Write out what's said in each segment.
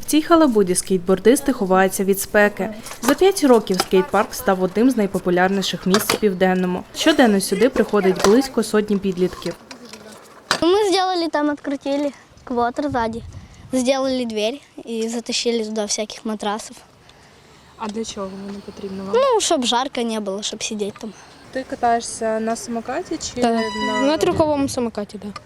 В цій халабуді скейтбордисти ховаються від спеки. За п'ять років скейтпарк став одним з найпопулярніших місць у південному. Щоденно сюди приходить близько сотні підлітків. Мы сделали там, открутили квотер сзади. Сделали дверь и затащили туда всяких матрасов. А для чого воно потрібно вам? Ну, чтобы жарко не было, чтобы сидеть там. Ти катаєшся на самокаті чи Так. на, На трюковому самокаті, так.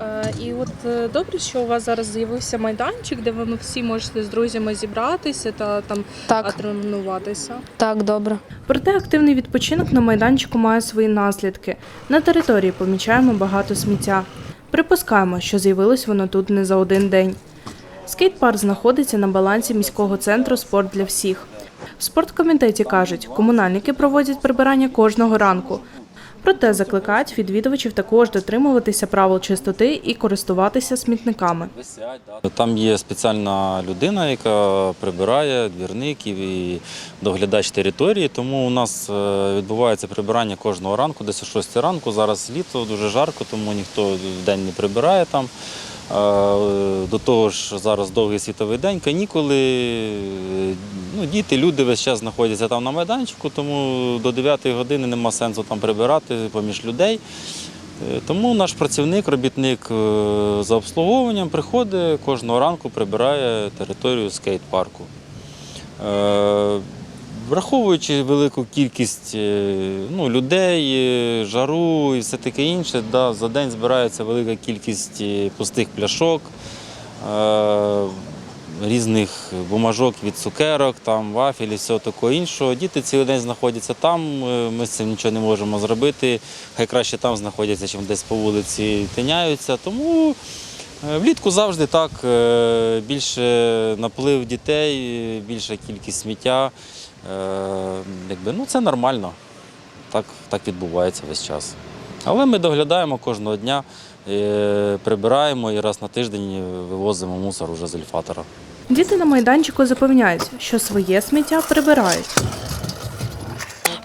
Е, І от е, добре, що у вас зараз з'явився майданчик, де ви всі можете з друзями зібратися та там Так, тренуватися. так, добре. Проте активний відпочинок на майданчику має свої наслідки. На території помічаємо багато сміття. Припускаємо, що з'явилось воно тут не за один день. Скейт-парк знаходиться на балансі міського центру Спорт для всіх. В спорткомітеті кажуть, комунальники проводять прибирання кожного ранку. Проте закликають відвідувачів також дотримуватися правил чистоти і користуватися смітниками. Там є спеціальна людина, яка прибирає двірників і доглядач території. Тому у нас е, відбувається прибирання кожного ранку, десь о 6 ранку. Зараз літо дуже жарко, тому ніхто в день не прибирає там. Е, До того ж, зараз довгий світовий день, канікули. Ну, діти, люди весь час знаходяться там на майданчику, тому до 9 години нема сенсу там прибирати поміж людей. Е, Тому наш працівник, робітник е, за обслуговуванням приходить кожного ранку, прибирає територію скейт-парку. Враховуючи велику кількість е, ну, людей, е, жару і все таке інше, да, за день збирається велика кількість е, пустих пляшок, е, різних бумажок від цукерок, там, вафель і всього такого іншого. Діти цілий день знаходяться там, ми з цим нічого не можемо зробити. Хай краще там знаходяться, чим десь по вулиці тиняються. Тому влітку завжди так. Більше наплив дітей, більша кількість сміття. Е, Якби, ну, це нормально. Так, так відбувається весь час. Але ми доглядаємо кожного дня, е, прибираємо і раз на тиждень вивозимо мусор уже з ельфатора. Діти на майданчику запевняють, що своє сміття прибирають.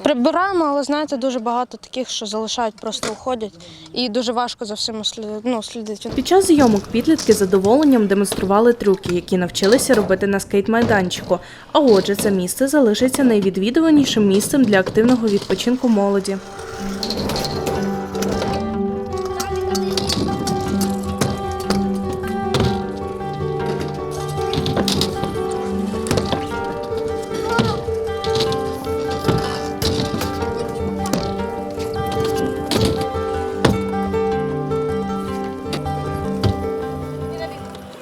Прибираємо, але знаєте, дуже багато таких, що залишають, просто уходять. І дуже важко за всім ну, слідити. Під час зйомок підлітки задоволенням демонстрували трюки, які навчилися робити на скейт-майданчику. А отже, це місце залишиться найвідвідуванішим місцем для активного відпочинку молоді.